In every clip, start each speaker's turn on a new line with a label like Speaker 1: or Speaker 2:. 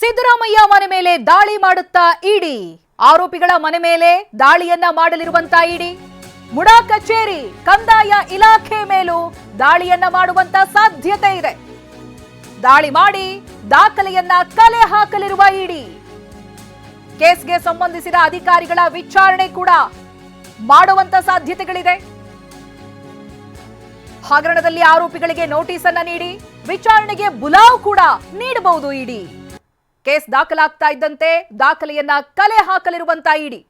Speaker 1: ಸಿದ್ದರಾಮಯ್ಯ ಮನೆ ಮೇಲೆ ದಾಳಿ ಮಾಡುತ್ತಾ ಇಡಿ. ಆರೋಪಿಗಳ ಮನೆ ಮೇಲೆ ದಾಳಿಯನ್ನ ಮಾಡಲಿರುವಂತ ಇಡಿ. ಮುಡಾ ಕಚೇರಿ, ಕಂದಾಯ ಇಲಾಖೆ ಮೇಲೂ ದಾಳಿಯನ್ನ ಮಾಡುವಂತ ಸಾಧ್ಯತೆ ಇದೆ. ದಾಳಿ ಮಾಡಿ ದಾಖಲೆಯನ್ನ ಕಲೆ ಹಾಕಲಿರುವ ಇಡಿ. ಕೇಸ್ಗೆ ಸಂಬಂಧಿಸಿದ ಅಧಿಕಾರಿಗಳ ವಿಚಾರಣೆ ಕೂಡ ಮಾಡುವಂತ ಸಾಧ್ಯತೆಗಳಿದೆ. ಹಗರಣದಲ್ಲಿ ಆರೋಪಿಗಳಿಗೆ ನೋಟಿಸ್ ಅನ್ನ ನೀಡಿ, ವಿಚಾರಣೆಗೆ ಬುಲಾವ್ ಕೂಡ ನೀಡಬಹುದು ಇಡಿ. ಕೇಸ್ ದಾಖಲಾಗ್ತಾ ಇದ್ದಂತೆ ದಾಖಲೆಯನ್ನ ಕಲೆ ಹಾಕಲಿರುವಂತ ಇಡಿ.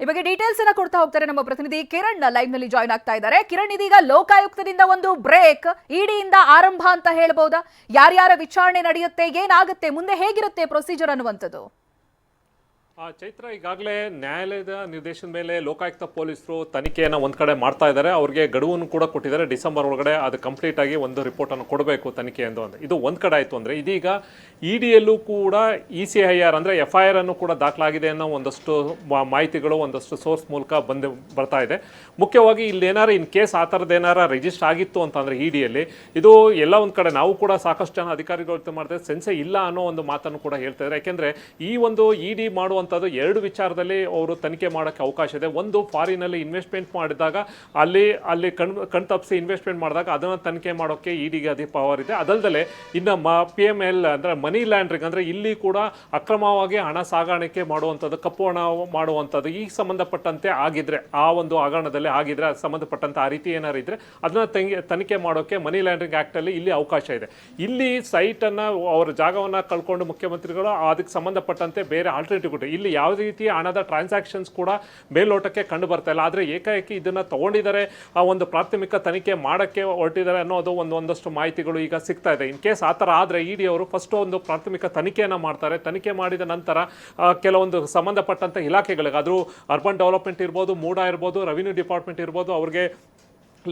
Speaker 1: ಈ ಬಗ್ಗೆ ಡೀಟೇಲ್ಸ್ ಅನ್ನ ಕೊಡ್ತಾ ಹೋಗ್ತಾರೆ ನಮ್ಮ ಪ್ರತಿನಿಧಿ ಕಿರಣ್ ಲೈವ್ನಲ್ಲಿ ಜಾಯ್ನ್ ಆಗ್ತಾ ಇದ್ದಾರೆ. ಕಿರಣ್, ಇದೀಗ ಲೋಕಾಯುಕ್ತದಿಂದ ಒಂದು ಬ್ರೇಕ್ ಇಡಿಯಿಂದ ಆರಂಭ ಅಂತ ಹೇಳ್ಬೋದಾ? ಯಾರ್ಯಾರ ವಿಚಾರಣೆ ನಡೆಯುತ್ತೆ, ಏನಾಗುತ್ತೆ, ಮುಂದೆ ಹೇಗಿರುತ್ತೆ ಪ್ರೊಸೀಜರ್ ಅನ್ನುವಂಥದ್ದು?
Speaker 2: ಚೈತ್ರ ಈಗಾಗಲೇ ನ್ಯಾಯಾಲಯದ ನಿರ್ದೇಶನದ ಮೇಲೆ ಲೋಕಾಯುಕ್ತ ಪೊಲೀಸರು ತನಿಖೆಯನ್ನು ಒಂದು ಕಡೆ ಮಾಡ್ತಾ ಇದ್ದಾರೆ. ಅವ್ರಿಗೆ ಗಡುವನ್ನು ಕೂಡ ಕೊಟ್ಟಿದ್ದಾರೆ. ಡಿಸೆಂಬರ್ ಒಳಗಡೆ ಅದು ಕಂಪ್ಲೀಟ್ ಆಗಿ ಒಂದು ರಿಪೋರ್ಟನ್ನು ಕೊಡಬೇಕು ತನಿಖೆ ಎಂದು ಅಂದರೆ ಇದು ಒಂದು ಕಡೆ ಆಯಿತು ಅಂದರೆ ಇದೀಗ ಇ ಡಿಯಲ್ಲೂ ಕೂಡ ಇ ಸಿ ಐ ಆರ್ ಅಂದರೆ ಎಫ್ ಐ ಆರ್ ಅನ್ನು ಕೂಡ ದಾಖಲಾಗಿದೆ ಅನ್ನೋ ಒಂದಷ್ಟು ಮಾಹಿತಿಗಳು ಒಂದಷ್ಟು ಸೋರ್ಸ್ ಮೂಲಕ ಬಂದು ಬರ್ತಾ ಇದೆ. ಮುಖ್ಯವಾಗಿ ಇಲ್ಲಿ ಏನಾರು ಇನ್ ಕೇಸ್ ಆ ಥರದ್ದು ಏನಾರು ರಿಜಿಸ್ಟರ್ ಆಗಿತ್ತು ಅಂತಂದರೆ ಇ ಡಿಯಲ್ಲಿ ಇದು ಎಲ್ಲ ಒಂದು ಕಡೆ ನಾವು ಕೂಡ ಸಾಕಷ್ಟು ಜನ ಅಧಿಕಾರಿಗಳು ಮಾಡ್ತಾರೆ. ಸೆನ್ಸೆ ಇಲ್ಲ ಅನ್ನೋ ಒಂದು ಮಾತನ್ನು ಕೂಡ ಹೇಳ್ತಾ ಇದ್ದಾರೆ. ಯಾಕೆಂದರೆ ಈ ಒಂದು ಇ ಡಿ ಮಾಡುವಂಥದ್ದು ಎರಡು ವಿಚಾರದಲ್ಲಿ ಅವರು ತನಿಖೆ ಮಾಡೋಕ್ಕೆ ಅವಕಾಶ ಇದೆ. ಒಂದು, ಫಾರಿನಲ್ಲಿ ಇನ್ವೆಸ್ಟ್ಮೆಂಟ್ ಮಾಡಿದಾಗ ಅಲ್ಲಿ ಅಲ್ಲಿ ಕಣ್ ಕಣ್ ತಪ್ಪಿಸಿ ಇನ್ವೆಸ್ಟ್ಮೆಂಟ್ ಮಾಡಿದಾಗ ಅದನ್ನು ತನಿಖೆ ಮಾಡೋಕ್ಕೆ ಇ ಡಿಗೆ ಅದೇ ಪವರ್ ಇದೆ. ಅದಲ್ಲದೆ ಇನ್ನು ಮ ಪಿ ಎಂ ಎಲ್ ಅಂದರೆ ಮನಿ ಲ್ಯಾಂಡ್ರಿಂಗ್ ಅಂದರೆ ಇಲ್ಲಿ ಕೂಡ ಅಕ್ರಮವಾಗಿ ಹಣ ಸಾಗಾಣಿಕೆ ಮಾಡುವಂಥದ್ದು, ಕಪ್ಪು ಹಣ ಮಾಡುವಂಥದ್ದು ಈ ಸಂಬಂಧಪಟ್ಟಂತೆ ಆಗಿದ್ರೆ, ಆ ಒಂದು ಹಗರಣದಲ್ಲಿ ಆಗಿದ್ರೆ ಅದು ಸಂಬಂಧಪಟ್ಟಂತೆ ಆ ರೀತಿ ಏನಾರು ಇದ್ದರೆ ಅದನ್ನು ತಂಗಿ, ತನಿಖೆ ಮಾಡೋಕ್ಕೆ ಮನಿ ಲ್ಯಾಂಡ್ರಿಂಗ್ ಆ್ಯಕ್ಟಲ್ಲಿ ಇಲ್ಲಿ ಅವಕಾಶ ಇದೆ. ಇಲ್ಲಿ ಸೈಟನ್ನು ಅವರ ಜಾಗವನ್ನು ಕಳ್ಕೊಂಡು ಮುಖ್ಯಮಂತ್ರಿಗಳು ಅದಕ್ಕೆ ಸಂಬಂಧಪಟ್ಟಂತೆ ಬೇರೆ ಆಲ್ಟರ್ನೇಟಿವ್ ಕೊಟ್ಟು ಇಲ್ಲಿ ಯಾವುದೇ ರೀತಿಯ ಹಣದ ಟ್ರಾನ್ಸಾಕ್ಷನ್ಸ್ ಕೂಡ ಮೇಲ್ನೋಟಕ್ಕೆ ಕಂಡು ಬರ್ತಾ ಇಲ್ಲ. ಆದರೆ ಏಕಾಏಕಿ ಇದನ್ನು ತಗೊಂಡಿದ್ದಾರೆ. ಆ ಒಂದು ಪ್ರಾಥಮಿಕ ತನಿಖೆ ಮಾಡೋಕ್ಕೆ ಹೊರಟಿದ್ದಾರೆ ಅನ್ನೋದು ಒಂದು ಒಂದಷ್ಟು ಮಾಹಿತಿಗಳು ಈಗ ಸಿಗ್ತಾ ಇದೆ. ಇನ್ ಕೇಸ್ ಆ ಥರ ಆದರೆ ಇ ಡಿ ಅವರು ಫಸ್ಟ್ ಒಂದು ಪ್ರಾಥಮಿಕ ತನಿಖೆಯನ್ನು ಮಾಡ್ತಾರೆ. ತನಿಖೆ ಮಾಡಿದ ನಂತರ ಕೆಲವೊಂದು ಸಂಬಂಧಪಟ್ಟಂಥ ಇಲಾಖೆಗಳಿಗೆ ಅದರೂ ಅರ್ಬನ್ ಡೆವಲಪ್ಮೆಂಟ್ ಇರ್ಬೋದು, ಮೂಡಾ ಇರ್ಬೋದು ರೆವಿನ್ಯೂ ಡಿಪಾರ್ಟ್ಮೆಂಟ್ ಇರ್ಬೋದು, ಅವ್ರಿಗೆ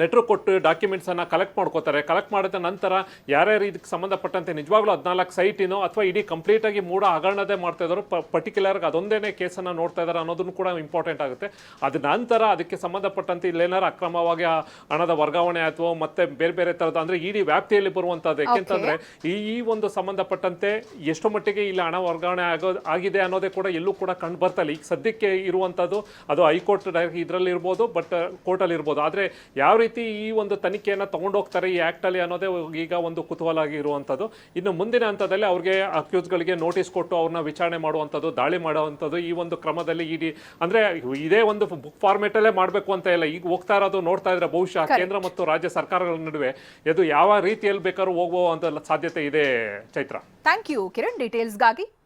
Speaker 2: ಲೆಟ್ರ್ ಕೊಟ್ಟು ಡಾಕ್ಯುಮೆಂಟ್ಸನ್ನು ಕಲೆಕ್ಟ್ ಮಾಡ್ಕೋತಾರೆ. ಕಲೆಕ್ಟ್ ಮಾಡಿದ ನಂತರ ಯಾರ್ಯಾರು ಇದಕ್ಕೆ ಸಂಬಂಧಪಟ್ಟಂತೆ ನಿಜವಾಗ್ಲೂ ಹದಿನಾಲ್ಕು ಸೈಟಿನೋ ಅಥವಾ ಇಡೀ ಕಂಪ್ಲೀಟಾಗಿ ಮೂಡ ಹಗರಣದೇ ಮಾಡ್ತಾ ಇದ್ದಾರೆ ಪರ್ಟಿಕ್ಯುಲರ್ಗೆ ಅದೊಂದೇ ಕೇಸನ್ನು ನೋಡ್ತಾ ಇದ್ದಾರೆ ಅನ್ನೋದನ್ನು ಕೂಡ ಇಂಪಾರ್ಟೆಂಟ್ ಆಗುತ್ತೆ. ಅದ ನಂತರ ಅದಕ್ಕೆ ಸಂಬಂಧಪಟ್ಟಂತೆ ಇಲ್ಲೇನಾದ್ರು ಅಕ್ರಮವಾಗಿ ಆ ಹಣದ ವರ್ಗಾವಣೆ ಅಥವಾ ಮತ್ತೆ ಬೇರೆ ಬೇರೆ ಥರದ ಅಂದರೆ ಇಡೀ ವ್ಯಾಪ್ತಿಯಲ್ಲಿ ಬರುವಂಥದ್ದು ಯಾಕೆಂತಂದ್ರೆ ಈ ಈ ಒಂದು ಸಂಬಂಧಪಟ್ಟಂತೆ ಎಷ್ಟು ಮಟ್ಟಿಗೆ ಇಲ್ಲಿ ಹಣ ವರ್ಗಾವಣೆ ಆಗೋ ಆಗಿದೆ ಅನ್ನೋದೇ ಕೂಡ ಎಲ್ಲೂ ಕೂಡ ಕಂಡು ಬರ್ತಾ ಇಲ್ಲ. ಈಗ ಸದ್ಯಕ್ಕೆ ಇರುವಂಥದ್ದು ಅದು ಹೈಕೋರ್ಟ್ ಇದರಲ್ಲಿ ಇರ್ಬೋದು ಬಟ್ ಕೋರ್ಟಲ್ಲಿ ಇರ್ಬೋದು. ಆದರೆ ಯಾವ ರೀತಿ ಈ ಒಂದು ತನಿಖೆಯನ್ನು ತಗೊಂಡೋಗ್ತಾರೆ ಈ ಆ್ಯಕ್ಟಲ್ಲಿ ಅನ್ನೋದೇ ಈಗ ಒಂದು ಕುತೂಹಲ ಆಗಿರುವಂಥದ್ದು ಇನ್ನು ಮುಂದಿನ ಹಂತದಲ್ಲಿ ಅವ್ರಿಗೆ ಅಕ್ಯೂಸ್ಗಳಿಗೆ ನೋಟಿಸ್ ಕೊಟ್ಟು ಅವ್ರನ್ನ ವಿಚಾರಣೆ ಮಾಡುವಂಥದ್ದು ದಾಳಿ ಮಾಡುವಂಥದ್ದು ಈ ಒಂದು ಕ್ರಮದಲ್ಲಿ ಇಡಿ. ಅಂದರೆ ಇದೇ ಒಂದು ಬುಕ್ ಫಾರ್ಮೇಟಲ್ಲೇ ಮಾಡಬೇಕು ಅಂತ ಇಲ್ಲ. ಈಗ ಹೋಗ್ತಾ ಇರೋದು ನೋಡ್ತಾ ಇದ್ರೆ ಬಹುಶಃ ಕೇಂದ್ರ ಮತ್ತು ರಾಜ್ಯ ಸರ್ಕಾರಗಳ ನಡುವೆ ಇದು ಯಾವ ರೀತಿಯಲ್ಲಿ ಬೇಕಾದ್ರೂ ಹೋಗುವ ಅಂತ ಸಾಧ್ಯತೆ ಇದೆ ಚೈತ್ರ.
Speaker 1: Thank you Kiran ಡೀಟೇಲ್ಸ್ಗಾಗಿ